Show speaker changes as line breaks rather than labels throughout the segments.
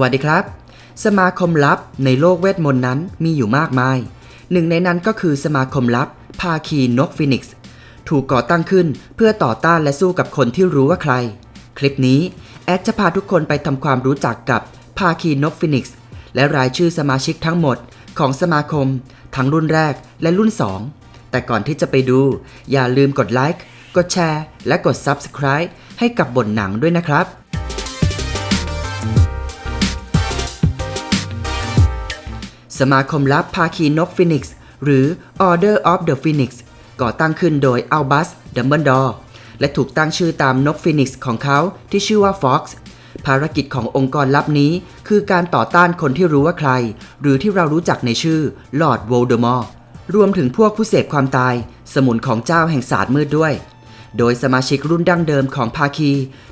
วัสดีครับ สมาคมลับในโลกเวทมนต์นั้นมีอยู่มากมาย หนึ่งในนั้นก็คือสมาคมลับ ภาคีนกฟินิกซ์ถูกก่อตั้งขึ้นเพื่อต่อต้านและสู้กับคนที่รู้ว่าใคร คลิปนี้ แอดจะพาทุกคนไปทำความรู้จักกับภาคีนกฟินิกซ์และรายชื่อสมาชิกทั้งหมดของสมาคม ทั้งรุ่นแรกและรุ่น 2 แต่ก่อนที่จะไปดู อย่าลืมกดไลค์กดแชร์ และกด Subscribe ให้กับบทหนังด้วยนะครับ สมาคมลับภาคีนกฟินิกซ์หรือ Order of the Phoenix ก่อตั้งขึ้นโดยอัลบัสดัมเบิลดอร์และถูกตั้งชื่อตามนกฟินิกซ์ของเขาที่ชื่อว่า Fox ภารกิจขององค์กรลับนี้ คือการต่อต้านคนที่รู้ว่าใคร หรือที่เรารู้จักในชื่อลอร์ดโวลเดอมอร์รวมถึงพวกผู้เสพความตาย สมุนของเจ้าแห่งศาสตร์มืดด้วย โดยสมาชิกรุ่นดั้งเดิมของภาคี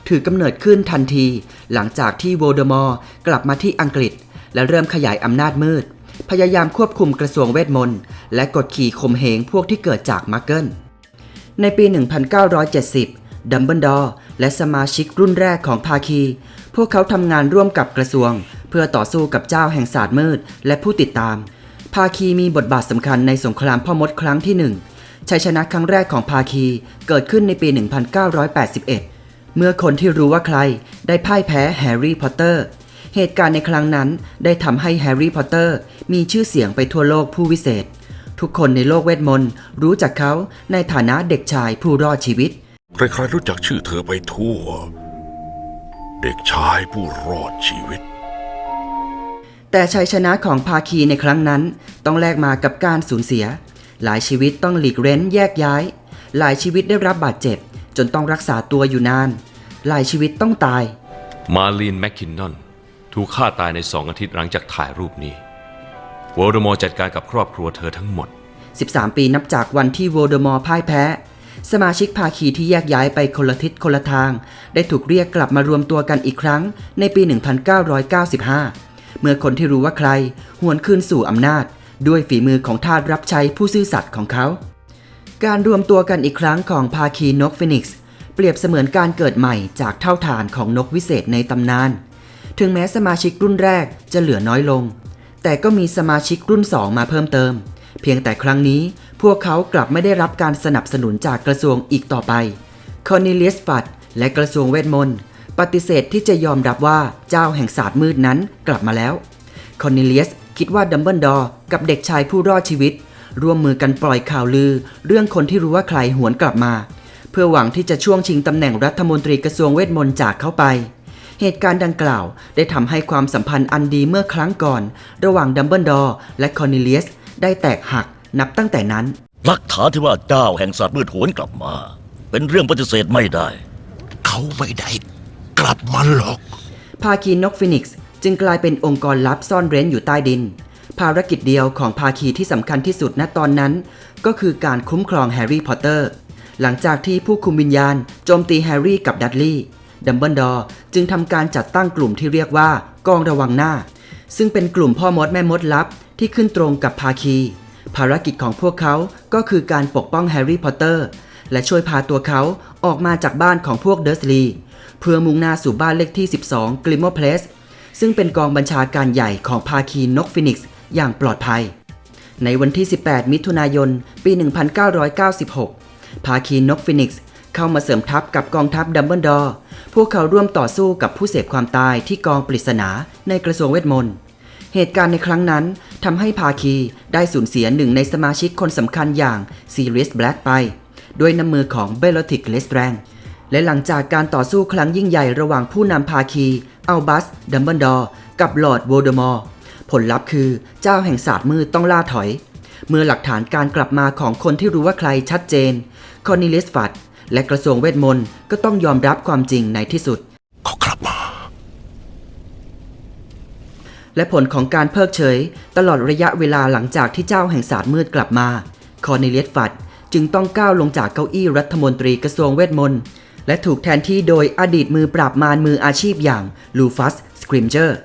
ถือกำเนิดขึ้นทันที หลังจากที่โวลเดอมอร์กลับมาที่อังกฤษ และเริ่มขยายอำนาจมืด พยายามควบคุมกระทรวงเวทมนต์ และกดขี่ข่มเหงพวกที่เกิดจากมาร์เกิล ในปี 1970 ดัมเบิลดอร์และสมาชิกรุ่นแรกของภาคี พวกเขาทำงานร่วมกับกระทรวง เพื่อต่อสู้กับเจ้าแห่งศาสตร์มืดและผู้ติดตาม ภาคีมีบทบาทสำคัญในสงครามพ่อมดครั้งที่หนึ่งชัยชนะครั้งแรกของภาคีเกิดขึ้นในปี 1981 เมื่อคนที่รู้ว่าใครได้พ่ายแพ้แฮร์รี่พอตเตอร์ เหตุการณ์ในครั้งนั้นได้ทำให้แฮร์รี่พอตเตอร์มีชื่อเสียงไปทั่วโลกผู้วิเศษ ทุกคนในโลกเวทมนต์รู้จักเขาในฐานะเด็กชายผู้รอดชีวิต
ใครๆรู้จักชื่อเธอไปทั่ว เด็กชายผู้รอดชีวิต
แต่ชัยชนะของภาคีในครั้งนั้น ต้องแลกมากับการสูญเสีย หลายชีวิตต้องหลีกเร้นแยกย้าย หลายชีวิตได้รับบาดเจ็บ จนต้องรักษาตัวอยู่นาน หลายชีวิตต้องตาย
มาลีนแมคคินนอน ถูกฆ่าตายในสองอาทิตย์หลังจากถ่ายรูปนี้โวลเดอมอร์จัดการกับครอบครัวเธอทั้งหมด
13 ปีนับจากวันที่โวลเดอมอร์พ่ายแพ้ สมาชิกภาคีที่แยกย้ายไปคนละทิศคนละทาง ได้ถูกเรียกกลับมารวมตัวกันอีกครั้งในปี 1995 เมื่อคนที่รู้ว่าใคร หวนคืนสู่อำนาจ ด้วยฝีมือของทาสรับใช้ผู้ซื่อสัตย์ของเขา การรวมตัวกันอีกครั้งของภาคีนกฟินิกซ์เปรียบเสมือนการเกิดใหม่จากเท่าฐานของนกวิเศษในตำนาน ถึงแม้สมาชิกรุ่นแรกจะเหลือน้อยลง แต่ก็มีสมาชิกรุ่น 2 มาเพิ่มเติม เพียงแต่ครั้งนี้พวกเขากลับไม่ได้รับการสนับสนุนจากกระทรวงอีกต่อไปคอนเนเลียสฟัดและกระทรวงเวทมนต์ปฏิเสธที่จะยอมรับว่าเจ้าแห่งศาสตร์มืดนั้นกลับมาแล้วคอนเนเลียสคิดว่าดัมเบิลดอร์กับเด็กชายผู้รอดชีวิต ร่วมมือกันปล่อยข่าวลือ เรื่องคนที่รู้ว่าใครหวนกลับมา เพื่อหวังที่จะช่วงชิงตำแหน่งรัฐมนตรีกระทรวงเวทมนต์จากเขาไป เหตุการณ์ดังกล่าวได้ทำให้ความสัมพันธ์อันดีเมื่อครั้งก่อน ระหว่างดัมเบิลดอร์และคอนเนเลียสได้แตกหักนับตั้งแต่นั้น
หลักฐานที่ว่าเจ้าแห่งสัตว์มืดหวนกลับมา เป็นเรื่องปฏิเสธไม่ได้
เขาไม่ได้กลับมาหรอก
ภาคีนกฟินิกซ์จึงกลายเป็นองค์กรลับซ่อนเร้นอยู่ใต้ดิน ภารกิจเดียวของภาคีที่สำคัญที่สุดณตอนนั้น ก็คือการคุ้มครองแฮร์รี่พอตเตอร์ หลังจากที่ผู้คุมวิญญาณโจมตีแฮร์รี่กับดัดลี่ ดัมเบิลดอร์จึงทำการจัดตั้งกลุ่มที่เรียกว่ากองระวังหน้า ซึ่งเป็นกลุ่มพ่อมดแม่มดลับที่ขึ้นตรงกับภาคี ภารกิจของพวกเขาก็คือการปกป้องแฮร์รี่พอตเตอร์ และช่วยพาตัวเขาออกมาจากบ้านของพวกเดอร์สลีเพื่อมุ่งหน้าสู่บ้านเลขที่ 12 กลิมเมอร์เพลสซึ่งเป็นกองบัญชาการใหญ่ของภาคีนกฟินิกซ์อย่างปลอดภัย ในวันที่ 18 มิถุนายน ปี 1996 ภาคีนกฟินิกซ์ เข้ามาเสริมทัพกับกองทัพดัมเบิลดอร์พวกเขาร่วมต่อสู้กับผู้เสพความตายที่กองปริศนาในกระทรวงเวทมนต์เหตุการณ์ในครั้งนั้นทำให้ภาคีได้สูญเสียหนึ่งในสมาชิกคนสำคัญอย่างซีเรียสแบล็กไป ด้วยน้ำมือของเบลติกเลสแรงและหลังจากการต่อสู้ครั้งยิ่งใหญ่ระหว่างผู้นำภาคีอัลบัสดัมเบิลดอร์กับลอร์ดโวลเดอมอร์ผลลัพธ์คือเจ้าแห่งศาสตร์มืดต้องล่าถอย เมื่อหลักฐานการกลับมาของคนที่รู้ว่าใครชัดเจน คอนนิลิสฟัด และกระทรวงเวทมนต์ก็ต้องยอมรับความจริงในที่สุด
เขากลับมา
และผลของการเพิกเฉย ตลอดระยะเวลาหลังจากที่เจ้าแห่งศาสตร์มืดกลับมา คอร์เนเลียสฟัดจึงต้องก้าวลงจากเก้าอี้รัฐมนตรีกระทรวงเวทมนต์และถูกแทนที่โดยอดีตมือปราบมารมืออาชีพอย่างลูฟัสสคริมเจอร์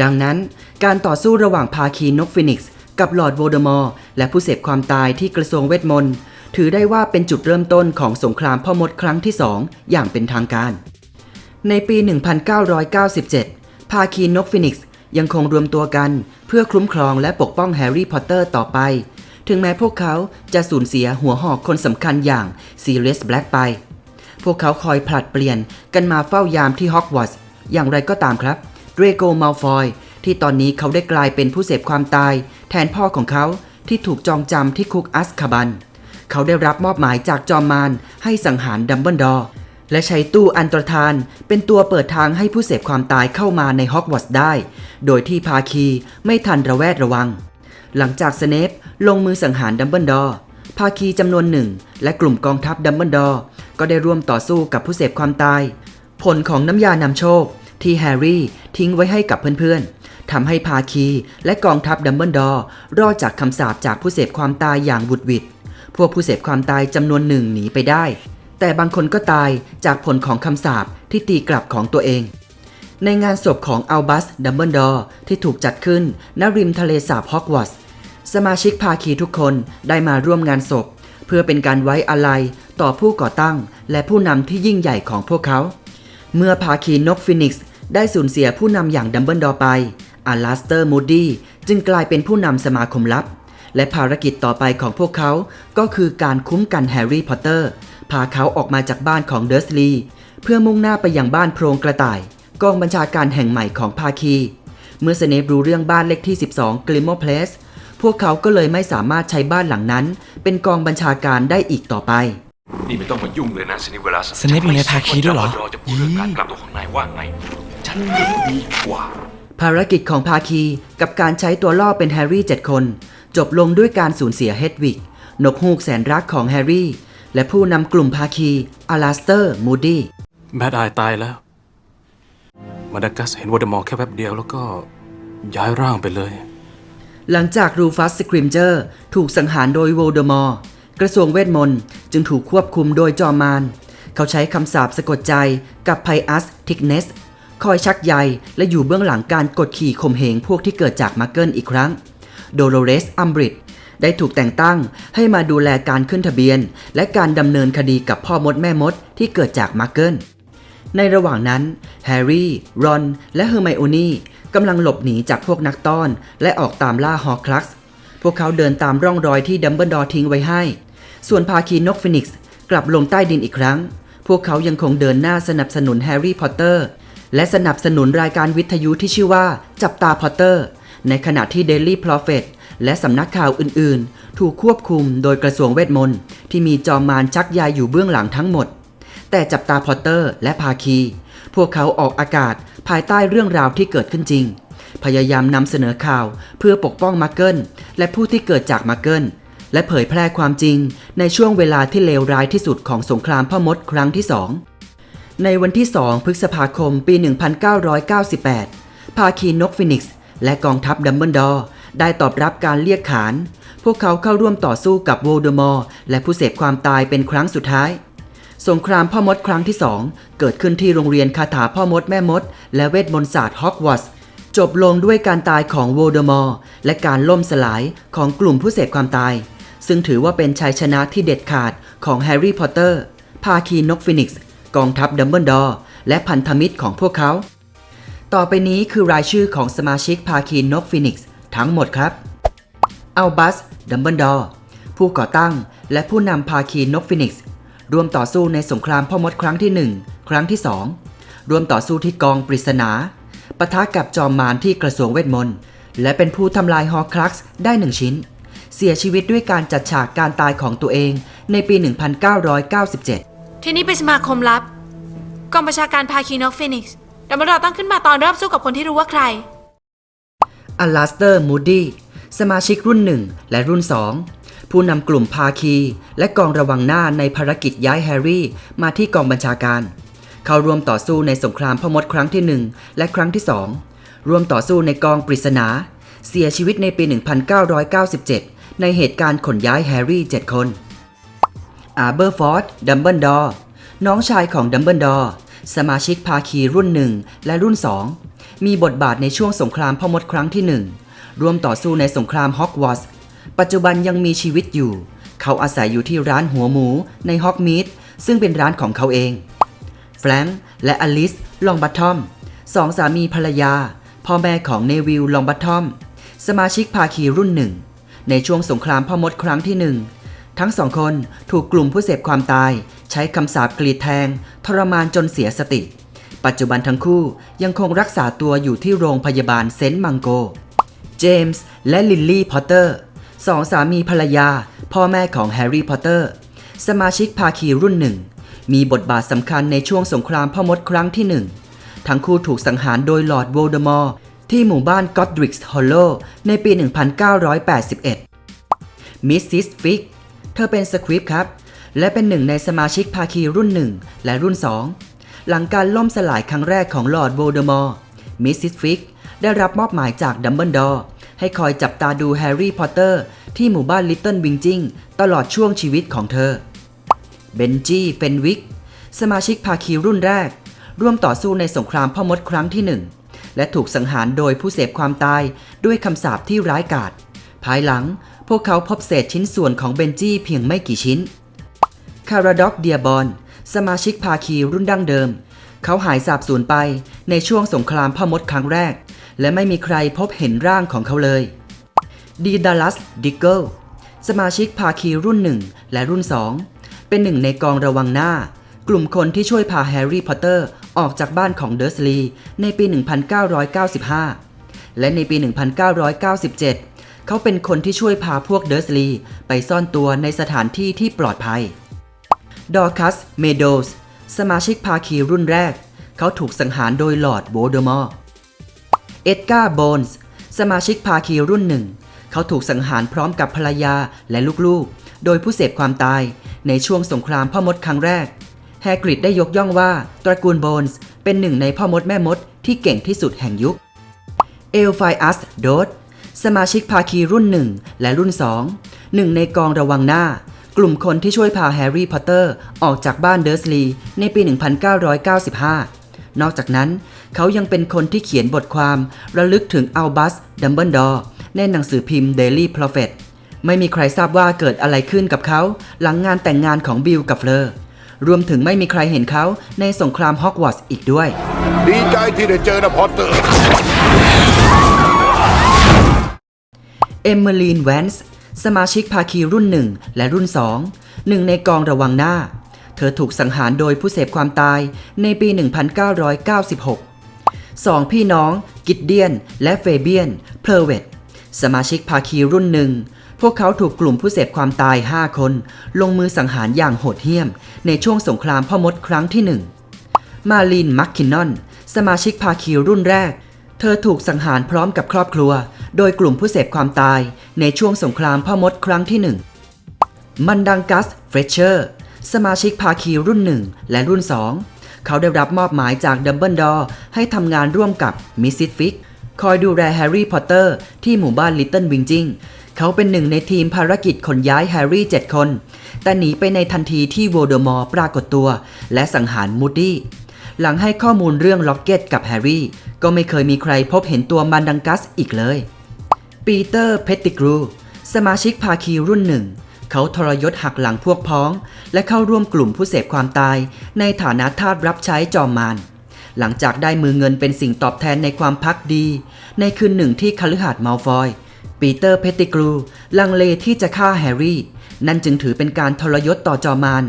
ดังนั้นการต่อสู้ระหว่างภาคีนกฟินิกซ์กับลอร์ดโวเดมอร์และผู้เสพความตายที่กระทรวงเวทมนต์ ถือได้ว่าเป็นจุดเริ่มต้นของสงครามพ่อมดครั้งที่สองอย่างเป็นทางการ ในปี 1997 ภาคีนกฟินิกซ์ยังคงรวมตัวกัน เพื่อคุ้มครองและปกป้องแฮร์รี่พอตเตอร์ต่อไป ถึงแม้พวกเขาจะสูญเสียหัวหอกคนสำคัญอย่างซีเรียสแบล็กไป พวกเขาคอยผลัดเปลี่ยนกันมาเฝ้ายามที่ฮอกวอตส์อย่างไรก็ตามครับเดรโกมัลฟอยที่ตอนนี้เขาได้กลายเป็นผู้เสพความตาย แทนพ่อของเขาที่ถูกจองจำที่คุกอัสคาบัน เขาได้รับมอบหมายจากจอมมารให้สังหารดัมเบิลดอร์และใช้ตู้อันตรธานเป็นตัวเปิดทางให้ผู้เสพความตายเข้ามาในฮอกวอตส์ได้ โดยที่ภาคีไม่ทันระแวดระวัง หลังจากสเนปลงมือสังหารดัมเบิลดอร์ภาคีจำนวนหนึ่ง และกลุ่มกองทัพดัมเบิลดอร์ก็ได้ร่วมต่อสู้กับผู้เสพความตาย ผลของน้ำยานำโชค ที่แฮร์รี่ทิ้งไว้ให้กับเพื่อนๆทำให้ภาคีและกองทัพดัมเบิลดอร์รอดจากคำสาปจากผู้เสพความตายอย่างบุดหวิด พวกผู้เสพความตายจำนวนหนึ่งหนีไปได้ แต่บางคนก็ตายจากผลของคำสาปที่ตีกลับของตัวเอง ในงานศพของอัลบัสดัมเบิลดอร์ที่ถูกจัดขึ้นณริมทะเลสาบฮอกวอตส์สมาชิกภาคีทุกคนได้มาร่วมงานศพ เพื่อเป็นการไว้อาลัยต่อผู้ก่อตั้ง และผู้นำที่ยิ่งใหญ่ของพวกเขา เมื่อภาคีนกฟินิกซ์ได้สูญเสียผู้นำอย่างดัมเบิลดอร์ไปอาลาสเตอร์มูดี้จึงกลายเป็นผู้นำสมาคมลับ และภารกิจต่อไปของพวกเขา ก็คือการคุ้มกันแฮร์รี่พอตเตอร์ พาเขาออกมาจากบ้านของเดอร์สลีย์เพื่อมุ่งหน้าไปยังบ้านโพรงกระต่าย กองบัญชาการแห่งใหม่ของภาคี เมื่อสเนปรู้เรื่องบ้านเลขที่ 12 กลิมโมเพลสพวกเขาก็เลยไม่สามารถใช้บ้านหลังนั้น เป็นกองบัญชาการได้อีกต่อไป
นี่ไม่ต้องมายุ่งเลยนะสนิเวลา
สเนปอยู่ในภาคีด้วยเหรอ
จะพูดเรื่องการกลับตัวของนายว่าไง ฉันรู้ดีกว่า
ภารกิจของภาคีกับการใช้ตัวล่อเป็นแฮร์รี่ 7 คน จบลงด้วยการสูญเสียเฮดวิกนกฮูกแสนรักของแฮร์รี่ และผู้นำกลุ่มภาคีอาลาสเตอร์มูดี้
แบดอายตายแล้ว มาดากัสเห็นวอร์ดมอร์แค่แป๊บเดียวแล้วก็ย้ายร่างไปเลย
หลังจากรูฟัสสคริมเจอร์ถูกสังหารโดยโวลเดอมอร์กระทรวงเวทมนต์จึงถูกควบคุมโดยจอมมารเขาใช้คำสาปสะกดใจกับไพอัสทิกเนส คอยชักใยและอยู่เบื้องหลังการกดขี่ข่มเหงพวกที่เกิดจากมาร์เกิลอีกครั้ง โดโลเรส อัมบริดได้ถูกแต่งตั้งให้มาดูแลการขึ้นทะเบียน และการดำเนินคดีกับพ่อมดแม่มดที่เกิดจากมาร์เกิลในระหว่างนั้นแฮร์รี่ รอน และเฮอร์ไมโอนี่กำลังหลบหนีจากพวกนักต้อน และออกตามล่าฮอร์คลักซ์พวกเขาเดินตามร่องรอยที่ดัมเบิลดอร์ทิ้งไว้ให้ ส่วนภาคีนกฟินิกซ์กลับลงใต้ดินอีกครั้ง พวกเขายังคงเดินหน้าสนับสนุนแฮร์รี่พอตเตอร์และสนับสนุนรายการวิทยุที่ชื่อว่าจับตาพอตเตอร์ ในขณะที่ Daily Prophet และสำนักข่าวอื่นๆ ถูกควบคุมโดยกระทรวงเวทมนต์ที่มีจอมมารชักใยอยู่เบื้องหลังทั้งหมด แต่จับตาพอตเตอร์และภาคี พวกเขาออกอากาศภายใต้เรื่องราวที่เกิดขึ้นจริง พยายามนำเสนอข่าวเพื่อปกป้องมาร์เกิลและผู้ที่เกิดจากมาร์เกิลและเผยแพร่ความจริงในช่วงเวลาที่เลวร้ายที่สุดของสงครามพ่อมดครั้งที่สองในวันที่ 2 พฤษภาคม ปี 1998 ภาคีนกฟินิกซ์ และกองทัพดัมเบิลดอร์ได้ตอบรับการเรียกขาน พวกเขาเข้าร่วมต่อสู้กับโวลเดอมอร์และผู้เสพความตายเป็นครั้งสุดท้าย สงครามพ่อมดครั้งที่2เกิดขึ้นที่โรงเรียนคาถาพ่อมดแม่มด และเวทมนต์ศาสตร์ฮอกวอตส์จบลงด้วยการตายของโวลเดอมอร์และการล่มสลายของกลุ่มผู้เสพความตาย ซึ่งถือว่าเป็นชัยชนะที่เด็ดขาดของแฮร์รี่พอตเตอร์ภาคีนกฟินิกซ์กองทัพดัมเบิลดอร์และพันธมิตรของพวกเขา ต่อไปนี้คือรายชื่อของสมาชิกภาคีนกฟินิกซ์ทั้งหมดครับ อัลบัส ดัมเบิลดอร์ผู้ก่อตั้งและผู้นำภาคีนกฟินิกซ์ร่วมต่อสู้ในสงครามพ่อมดครั้งที่ 1 ครั้งที่ 2 ร่วมต่อสู้ที่กองปริศนาปะทะกับจอมมารที่กระทรวงเวทมนต์ และเป็นผู้ทำลายฮอร์คลักซ์ได้หนึ่งชิ้น เสียชีวิตด้วยการจัดฉากการตายของตัวเองในปี 1997
ที่นี่เป็นสมาคมลับกองประชาการพาคีนกฟินิกซ์ ดัมเบิลดอร์ตั้งขึ้นมาตอนเริ่มสู้กับคนที่รู้ว่าใคร
อลาสเตอร์มูดี้สมาชิกรุ่น 1 และรุ่น 2 ผู้นำกลุ่มภาคี และกองระวังหน้าในภารกิจย้ายแฮร์รี่ มาที่กองบัญชาการ เขาร่วมต่อสู้ในสงครามพ่อมดครั้งที่ 1 และครั้งที่ 2 ร่วมต่อสู้ในกองปริศนา เสียชีวิตในปี 1997 ในเหตุการณ์ขนย้ายแฮร์รี่ 7 คนอาเบอร์ฟอร์ดดัมเบิลดอร์น้องชายของดัมเบิลดอร์ สมาชิกภาคีรุ่นหนึ่งและรุ่นสองมีบทบาทในช่วงสงครามพ่อมดครั้งที่หนึ่งร่วมต่อสู้ในสงครามฮอกวอตส์ปัจจุบันยังมีชีวิตอยู่ เขาอาศัยอยู่ที่ร้านหัวหมูในฮอกมีดซึ่งเป็นร้านของเขาเองแฟรงค์และอลิสลองบัตทอมสองสามีภรรยา พ่อแม่ของเนวิลลองบัตทอม สมาชิกภาคีรุ่นหนึ่งในช่วงสงครามพ่อมดครั้งที่หนึ่ง ทั้งสองคนถูกกลุ่มผู้เสพความตาย ใช้คำสาปกรีดแทง ทรมานจนเสียสติ ปัจจุบันทั้งคู่ยังคงรักษาตัวอยู่ที่โรงพยาบาลเซนต์มังโก เจมส์และลิลลี่พอตเตอร์สองสามีภรรยา พ่อแม่ของแฮร์รี่พอตเตอร์ สมาชิกภาคีรุ่นหนึ่ง มีบทบาทสำคัญในช่วงสงครามพ่อมดครั้งที่หนึ่งทั้งคู่ถูกสังหารโดยลอร์ดโวลเดมอร์ที่หมู่บ้านก็อดริกส์ฮอลโลในปี 1981 มิสซิสฟิก เธอเป็นสคริปต์ครับ และเป็นหนึ่งในสมาชิกภาคีรุ่นหนึ่งและรุ่นสองหลังการล่มสลายครั้งแรกของลอร์ดโวลเดอมอร์มิสซิสฟิกได้รับมอบหมายจากดัมเบิลดอร์ให้คอยจับตาดูแฮร์รี่พอตเตอร์ที่หมู่บ้านลิตเติ้ลวิงจิงตลอดช่วงชีวิตของเธอ เบนจี้เฟนวิกสมาชิกภาคีรุ่นแรก ร่วมต่อสู้ในสงครามพ่อมดครั้งที่หนึ่งและถูกสังหารโดยผู้เสพความตายด้วยคำสาปที่ร้ายกาจภายหลัง พวกเขาพบเศษชิ้นส่วนของเบนจี้เพียงไม่กี่ชิ้น คาราด็อกเดียบอน สมาชิกภาคีรุ่นดั้งเดิม เขาหายสาบสูญไปในช่วงสงครามพ่อมดครั้งแรก และไม่มีใครพบเห็นร่างของเขาเลย ดีดัลลัส ดิกเกิล สมาชิกภาคีรุ่นหนึ่งและรุ่นสองเป็นหนึ่งในกองระวังหน้า กลุ่มคนที่ช่วยพาแฮร์รี่พอตเตอร์ออกจากบ้านของเดอร์สลีในปี 1995 และในปี 1997 เขาเป็นคนที่ช่วยพาพวกเดอร์สลีไปซ่อนตัวในสถานที่ที่ปลอดภัย ดอร์คัส เมโดส สมาชิกภาคีรุ่นแรก เขาถูกสังหารโดยลอร์ดโวลเดอมอร์ เอ็ดการ์ โบนส์ สมาชิกภาคีรุ่นหนึ่ง เขาถูกสังหารพร้อมกับภรรยาและลูกๆ โดยผู้เสพความตายในช่วงสงครามพ่อมดครั้งแรก แฮกริดได้ยกย่องว่าตระกูลโบนส์เป็นหนึ่งในพ่อมดแม่มดที่เก่งที่สุดแห่งยุค เอลไฟอัส โดด สมาชิกภาคีรุ่นหนึ่งและรุ่นสองหนึ่งในกองระวังหน้า กลุ่มคนที่ช่วยพาแฮร์รี่พอตเตอร์ออกจากบ้านเดอร์สลีย์ในปี 1995 นอกจากนั้น เขายังเป็นคนที่เขียนบทความระลึกถึงอัลบัสดัมเบิลดอร์ในหนังสือพิมพ์ Daily Prophet ไม่มีใครทราบว่าเกิดอะไรขึ้นกับเขา หลังงานแต่งงานของบิลกับเฟลอร์รวมถึงไม่มีใครเห็นเขาในสงครามฮอกวอตส์อีกด้วย
ดีใจที่ได้เจอนะพอตเตอร์
เอมเมอรีนแวนส์สมาชิกภาคีรุ่นหนึ่งและรุ่นสองหนึ่งในกองระวังหน้า เธอถูกสังหารโดยผู้เสพความตายในปี 1996สองพี่น้อง กิดเดียน และเฟเบียน เพลเวตสมาชิกภาคีรุ่นหนึ่ง พวกเขาถูกกลุ่มผู้เสพความตาย 5 คน ลงมือสังหารอย่างโหดเหี้ยม ในช่วงสงครามพ่อมดครั้งที่หนึ่งมาลีนมัคคินนอน สมาชิกภาคีรุ่นแรก เธอถูกสังหารพร้อมกับครอบครัว โดยกลุ่มผู้เสพความตายในช่วงสงครามพ่อมดครั้งที่หนึ่งมันดังกัส เฟรเชอร์ สมาชิกภาคีรุ่นหนึ่งและรุ่นสองเขาได้รับมอบหมายจากดัมเบิลดอร์ให้ทำงานร่วมกับมิสซิสฟิก คอยดูแลแฮร์รี่พอตเตอร์ที่หมู่บ้านลิตเติ้ลวิงจิงเขาเป็นหนึ่งในทีมภารกิจขนย้ายแฮร์รี่ 7 คน แต่หนีไปในทันทีที่โวลเดอมอร์ปรากฏตัว และสังหารมูดดี้หลังให้ข้อมูลเรื่องล็อกเก็ตกับแฮร์รี่ ก็ไม่เคยมีใครพบเห็นตัวมันดังกัสอีกเลย ปีเตอร์เพตติกรู สมาชิกภาคีรุ่นหนึ่ง เขาทรยศหักหลังพวกพ้อง และเข้าร่วมกลุ่มผู้เสพความตาย ในฐานะทาสรับใช้จอมมารหลังจากได้มือเงินเป็นสิ่งตอบแทนในความพักดี ในคืนหนึ่งที่คฤหาสน์มัลฟอย ปีเตอร์เพตติกรู ลังเลที่จะฆ่าแฮร์รี่ นั่นจึงถือเป็นการทรยศต่อจอมาร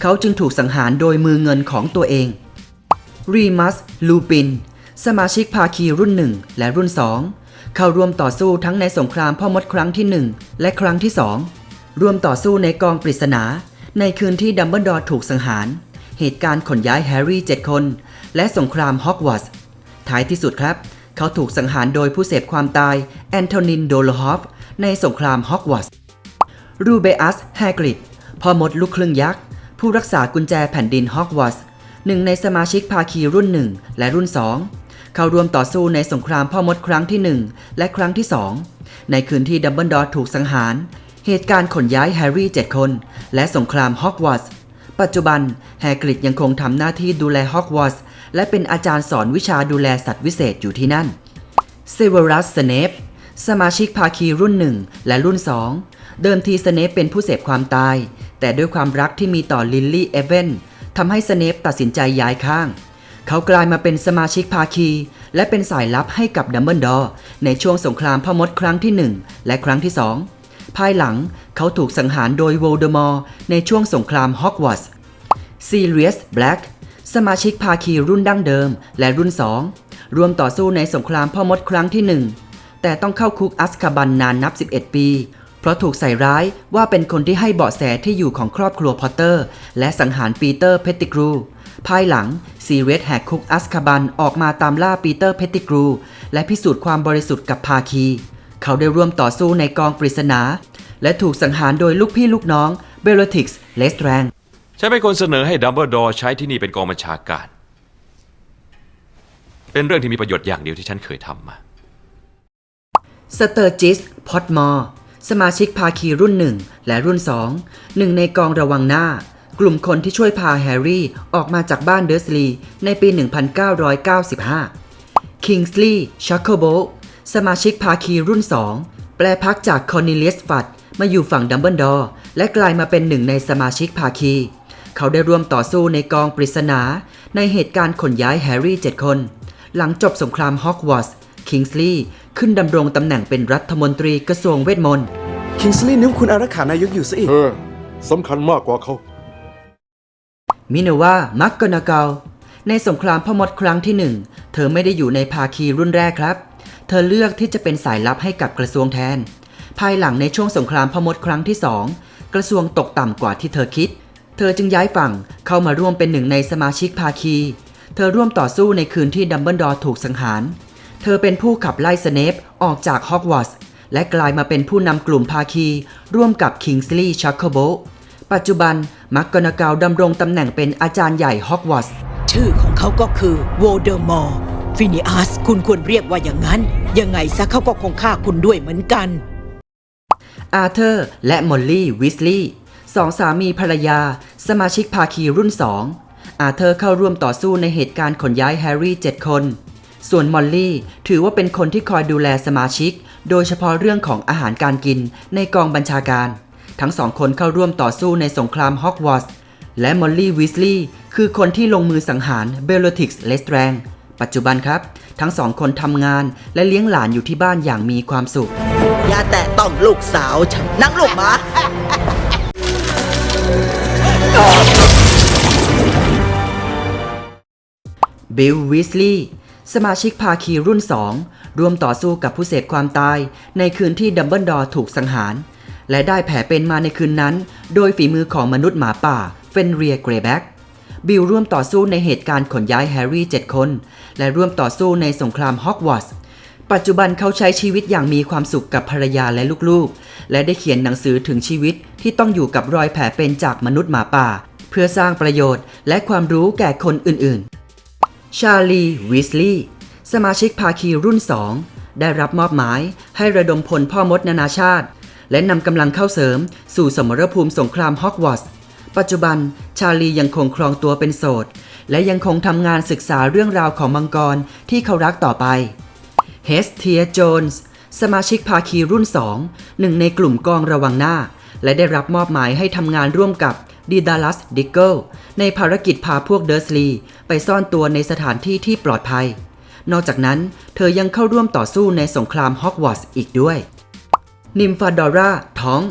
เขาจึงถูกสังหารโดยมือเงินของตัวเอง รีมัส ลูปิน สมาชิกภาคีรุ่นหนึ่งและรุ่นสอง เข้าร่วมต่อสู้ทั้งในสงครามพ่อมดครั้งที่หนึ่งและครั้งที่สองร่วมต่อสู้ในกองปริศนา ในคืนที่ดัมเบิลดอร์ถูกสังหาร เหตุการณ์ขนย้ายแฮร์รี่ 7 คน และสงครามฮอกวอตส์ท้ายที่สุดครับ เขาถูกสังหารโดยผู้เสพความตายแอนโทนินโดโลฮอฟในสงครามฮอกวอตส์รูเบอัสแฮกริดพ่อมดลูกครึ่งยักษ์ ผู้รักษากุญแจแผ่นดินฮอกวอตส์หนึ่งในสมาชิกภาคีรุ่นหนึ่งและรุ่นสอง เข้าร่วมต่อสู้ในสงครามพ่อมดครั้งที่หนึ่งและครั้งที่สองในคืนที่ดัมเบิลดอร์ถูกสังหาร เหตุการณ์ขนย้ายแฮร์รี่ 7 คน และสงครามฮอกวอตส์ปัจจุบันแฮกริดยังคงทำหน้าที่ดูแลฮอกวอตส์และเป็นอาจารย์สอนวิชาดูแลสัตว์วิเศษอยู่ที่นั่นเซเวรัสสเนปสมาชิกภาคีรุ่นหนึ่งและรุ่นสองเดิมทีสเนปเป็นผู้เสพความตาย แต่ด้วยความรักที่มีต่อลิลลี่เอเวนทำให้สเนปตัดสินใจย้ายข้าง เขากลายมาเป็นสมาชิกภาคี และเป็นสายลับให้กับดัมเบิลดอร์ในช่วงสงครามพ่อมดครั้งที่ 1 และครั้งที่ 2 ภายหลังเขาถูกสังหารโดยโวลเดอมอร์ในช่วงสงครามฮอกวอตส์ซีเรียสแบล็กสมาชิกภาคีรุ่นดั้งเดิมและรุ่น 2 รวมต่อสู้ในสงครามพ่อมดครั้งที่ 1 แต่ต้องเข้าคุกอัสคาบันนานนับ 11 ปี เพราะถูกใส่ร้ายว่าเป็นคนที่ให้เบาะแสที่อยู่ของครอบครัวพอตเตอร์ และสังหารปีเตอร์เพตติกรู ภายหลังซีเรียสแหกคุกอัสคาบันออกมาตามล่าปีเตอร์เพตติกรู และพิสูจน์ความบริสุทธิ์กับภาคี เขาได้ร่วมต่อสู้ในกองปริศนา และถูกสังหารโดยลูกพี่ลูกน้องเบลติกส์เลสแตรง
ฉันเป็นคนเสนอให้ดัมเบิลดอร์ใช้ที่นี่เป็นกองบัญชาการ เป็นเรื่องที่มีประโยชน์อย่างเดียวที่ฉันเคยทำมา
สเตอร์จิสพอตมอร์สมาชิกภาคีรุ่นหนึ่งและรุ่นสองหนึ่งในกองระวังหน้า กลุ่มคนที่ช่วยพาแฮร์รี่ออกมาจากบ้านเดอร์สลีย์ในปี 1995 คิงส์ลีย์ชัคเคิลโบสมาชิกภาคีรุ่น 2 แปลพักจากคอร์นิเลียสฟัดมาอยู่ฝั่งดัมเบิลดอร์และกลายมาเป็นหนึ่งในสมาชิกภาคี เขาได้ร่วมต่อสู้ในกองปริศนา ในเหตุการณ์ขนย้ายแฮร์รี่ 7 คน หลังจบสงครามฮอกวอตส์คิงส์ลีย์ขึ้นดำรงตำแหน่งเป็นรัฐมนตรีกระทรวงเวทมนต์
คิงส์ลีย์นิ้วคุณอารักขานายกอยู่ซะอีก
เธอสำคัญมากกว่าเขา
มินาวามักกนาเกาในสงครามพ่อมดครั้งที่หนึ่งเธอไม่ได้อยู่ในภาคีรุ่นแรกครับ เธอเลือกที่จะเป็นสายลับให้กับกระทรวงแทน ภายหลังในช่วงสงครามพ่อมดครั้งที่สองกระทรวงตกต่ำกว่าที่เธอคิด เธอจึงย้ายฝั่งเข้ามาร่วมเป็นหนึ่งในสมาชิกภาคี เธอร่วมต่อสู้ในคืนที่ดัมเบิลดอร์ถูกสังหาร เธอเป็นผู้ขับไล่สเนปออกจากฮอกวอตส์และกลายมาเป็นผู้นำกลุ่มภาคี ร่วมกับคิงส์ลีย์ชัคเคิลโบ ปัจจุบันมักกนาเกาดำรงตำแหน่งเป็นอาจารย์ใหญ่ฮอกวอตส์
ชื่อของเขาก็คือโวเดอร์มอร์ฟินิอัสคุณควรเรียกว่าอย่างนั้น ยังไงซะเขาก็คงฆ่าคุณด้วยเหมือนกัน
อาเธอร์ และมอลลี่วิสลีย์สองสามีภรรยา สมาชิกภาคีรุ่นสองอาเธอร์เข้าร่วมต่อสู้ในเหตุการณ์ขนย้ายแฮร์รี่ 7 คน ส่วนมอลลี่ถือว่าเป็นคนที่คอยดูแลสมาชิก โดยเฉพาะเรื่องของอาหารการกินในกองบัญชาการ ทั้งสองคนเข้าร่วมต่อสู้ในสงครามฮอกวอตส์และมอลลี่วิสลีย์คือคนที่ลงมือสังหารเบลติกส์เลสแตรงปัจจุบันครับ ทั้งสองคนทำงานและเลี้ยงหลานอยู่ที่บ้านอย่างมีความสุข
อย่าแตะต้องลูกสาวฉันนั่งลงมา
บิลวิสลีย์สมาชิกภาคีรุ่น 2 ร่วมต่อสู้กับผู้เสพความตายในคืนที่ดัมเบิลดอร์ถูกสังหาร และได้แผลเป็นมาในคืนนั้น โดยฝีมือของมนุษย์หมาป่าเฟนเรียเกรแบ็กบิลร่วมต่อสู้ในเหตุการณ์ขนย้ายแฮร์รี่ 7 คน และร่วมต่อสู้ในสงครามฮอกวอตส์ปัจจุบันเขาใช้ชีวิตอย่างมีความสุขกับภรรยาและลูกๆ และได้เขียนหนังสือถึงชีวิตที่ต้องอยู่กับรอยแผลเป็นจากมนุษย์หมาป่า เพื่อสร้างประโยชน์และความรู้แก่คนอื่นๆ ชาลีวิสลีย์สมาชิกภาคีรุ่น 2 ได้รับมอบหมายให้ระดมพลพ่อมดนานาชาติ และนำกำลังเข้าเสริม สู่สมรภูมิสงครามฮอกวอตส์ปัจจุบันชาลียังคงครองตัวเป็นโสด และยังคงทำงานศึกษาเรื่องราวของมังกรที่เขารักต่อไปเฮสเทียโจนส์สมาชิกภาคีรุ่น 2 หนึ่งในกลุ่มกองระวังหน้า และได้รับมอบหมายให้ทำงานร่วมกับดีดาลัสดิกเกิลในภารกิจพาพวกเดอร์สลีไปซ่อนตัวในสถานที่ที่ปลอดภัย นอกจากนั้น เธอยังเข้าร่วมต่อสู้ในสงครามฮอกวอตส์อีกด้วย นิมฟาดอร่าท้อง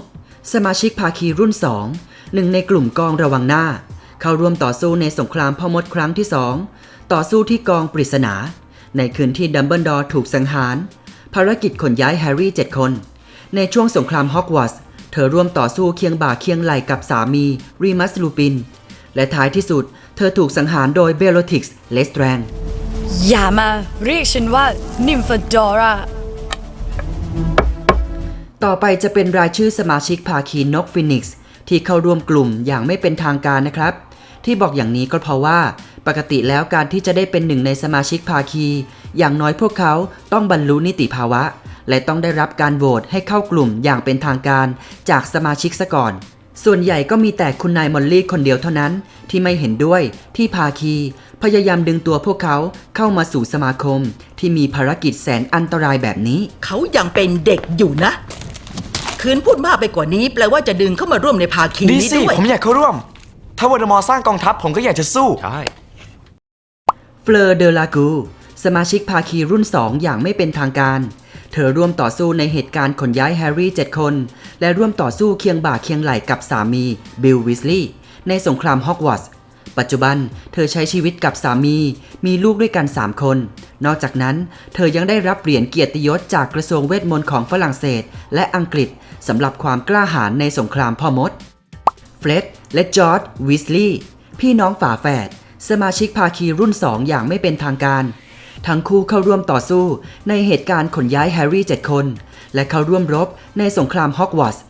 สมาชิกภาคีรุ่น2หนึ่งในกลุ่มกองระวังหน้า เข้าร่วมต่อสู้ในสงครามพ่อมดครั้งที่2ต่อสู้ที่กองปริศนา ในคืนที่ดัมเบิลดอร์ถูกสังหาร ภารกิจขนย้ายแฮร์รี่ 7 คน ในช่วงสงครามฮอกวอตส์เธอร่วมต่อสู้เคียงบ่าเคียงไหล่กับสามีรีมัสลูปิน และท้ายที่สุด เธอถูกสังหารโดยเบลติกส์เลสแตรง
อย่ามาเรียกฉันว่านิมฟาดอร่า
ต่อไปจะเป็นรายชื่อสมาชิกภาคีนกฟินิกซ์ที่เข้าร่วมกลุ่มอย่างไม่เป็นทางการนะครับ ที่บอกอย่างนี้ก็เพราะว่า ปกติแล้วการที่จะได้เป็นหนึ่งในสมาชิกภาคี อย่างน้อยพวกเขาต้องบรรลุนิติภาวะ และต้องได้รับการโหวตให้เข้ากลุ่มอย่างเป็นทางการ จากสมาชิกซะก่อน ส่วนใหญ่ก็มีแต่คุณนายมอลลี่คนเดียวเท่านั้น ที่ไม่เห็นด้วยที่ภาคี พยายามดึงตัวพวกเขาเข้ามาสู่สมาคม ที่มีภารกิจแสนอันตรายแบบนี้
เขายังเป็นเด็กอยู่นะ คืนพูดมากไปกว่านี้ แปลว่าจะดึงเข้ามาร่วมในภาคี
ดี
นี้
สิ
ด้วย
ผมอยากเข้าร่วม ถ้าวอร์ดมอร์สร้างกองทัพผมก็อยากจะสู้
ใช่
เฟลอร์เดลากู สมาชิกภาคีรุ่น 2 อย่างไม่เป็นทางการ เธอร่วมต่อสู้ในเหตุการณ์ขนย้ายแฮร์รี่ 7 คน และร่วมต่อสู้เคียงบ่าเคียงไหล่กับสามี บิลวิสลีย์ในสงครามฮอกวอตส์ปัจจุบันเธอใช้ชีวิตกับสามี มีลูกด้วยกัน 3 คน นอกจากนั้น เธอยังได้รับเหรียญเกียรติยศจากกระทรวงเวทมนต์ของฝรั่งเศส และอังกฤษ สำหรับความกล้าหาญในสงครามพ่อมด เฟร็ดและจอร์ดวิสลีย์พี่น้องฝาแฝดสมาชิกภาคีรุ่น2อย่างไม่เป็นทางการ ทั้งคู่เข้าร่วมต่อสู้ในเหตุการณ์ขนย้ายแฮร์รี่ 7 คน และเข้าร่วมรบในสงครามฮอกวอตส์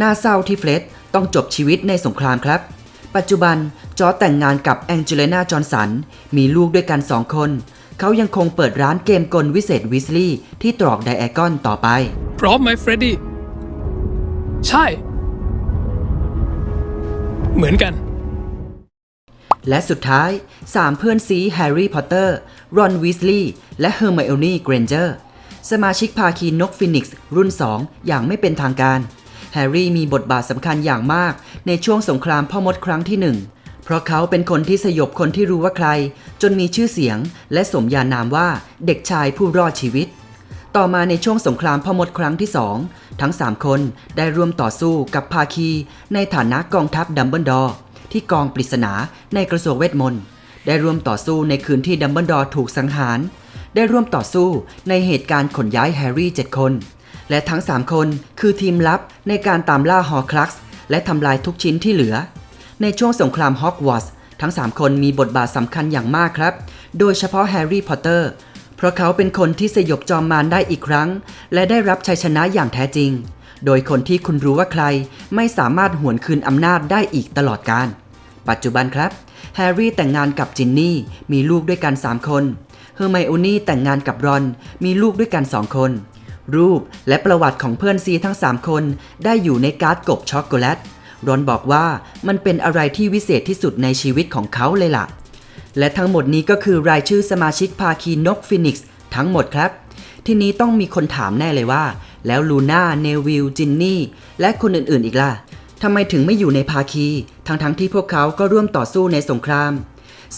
น่าเศร้าที่เฟร็ดต้องจบชีวิตในสงครามครับ ปัจจุบันจอร์จแต่งงานกับแองเจลิน่าจอห์นสันมีลูกด้วยกัน2คนเขายังคงเปิดร้านเกมกลวิเศษวิสลีย์ที่ตรอกไดแอกอนต่อไป
พร้อมไหมเฟรดดี้ ใช่ เหมือนกัน
และสุดท้าย3เพื่อนซีแฮร์รี่พอตเตอร์ รอนวีสลีย์และเฮอร์ไมโอนี่เกรนเจอร์ สมาชิกภาคีนกฟินิกซ์รุ่น 2 อย่างไม่เป็นทางการ แฮร์รี่มีบทบาทสำคัญอย่างมากในช่วงสงครามพ่อมดครั้งที่หนึ่งเพราะเขาเป็นคนที่สยบคนที่รู้ว่าใคร จนมีชื่อเสียงและสมญานามว่าเด็กชายผู้รอดชีวิต ต่อมาในช่วงสงครามพอมดครั้งที่2ทั้ง 3 คนได้ร่วมต่อสู้กับภาคี ในฐานะกองทัพดัมเบิลดอร์ที่กองปริศนาในกระทรวงเวทมนต์ได้ร่วมต่อสู้ในคืนที่ดัมเบิลดอร์ถูกสังหาร ได้ร่วมต่อสู้ในเหตุการณ์ขนย้ายแฮร์รี่ 7 คน และทั้ง 3 คนคือทีมลับในการตามล่าฮอร์คลักซ์และทำลายทุกชิ้นที่เหลือ ในช่วงสงครามฮอกวอตส์ทั้ง 3 คนมีบทบาทสำคัญอย่างมากครับ โดยเฉพาะแฮร์รี่พอตเตอร์ เพราะเขาเป็นคนที่สยบจอมมารได้อีกครั้ง และได้รับชัยชนะอย่างแท้จริง โดยคนที่คุณรู้ว่าใครไม่สามารถหวนคืนอำนาจได้อีกตลอดกาลปัจจุบันครับ แฮร์รี่แต่งงานกับจินนี่ มีลูกด้วยกัน 3 คนเฮอร์ไมโอนี่แต่งงานกับรอน มีลูกด้วยกัน 2 คน รูปและประวัติของเพื่อนซีทั้ง 3 คนได้อยู่ในการ์ดกบช็อกโกแลตรอนบอกว่ามันเป็นอะไรที่วิเศษที่สุดในชีวิตของเขาเลยล่ะ และทั้งหมดนี้ก็คือรายชื่อสมาชิกภาคีนกฟินิกซ์ทั้งหมดครับ ทีนี้ต้องมีคนถามแน่เลยว่า แล้วลูน่าเนวิลจินนี่ และคนอื่นๆอีกล่ะทำไมถึงไม่อยู่ในภาคี ทั้งๆทที่พวกเขาก็ร่วมต่อสู้ในสงคราม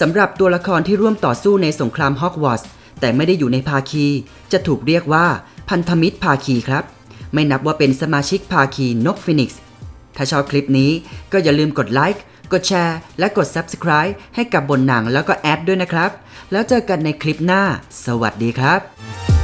สำหรับตัวละครที่ร่วมต่อสู้ในสงครามฮอกวอตส์แต่ไม่ได้อยู่ในภาคี จะถูกเรียกว่าพันธมิตรภาคีครับ ไม่นับว่าเป็นสมาชิกภาคีนกฟินิกซ์ถ้าชอบคลิปนี้ก็อย่าลืมกดไลค์ กดแชร์และกด Subscribe ให้กับบนหนังแล้วก็แอดด้วยนะครับ แล้วเจอกันในคลิปหน้า สวัสดีครับ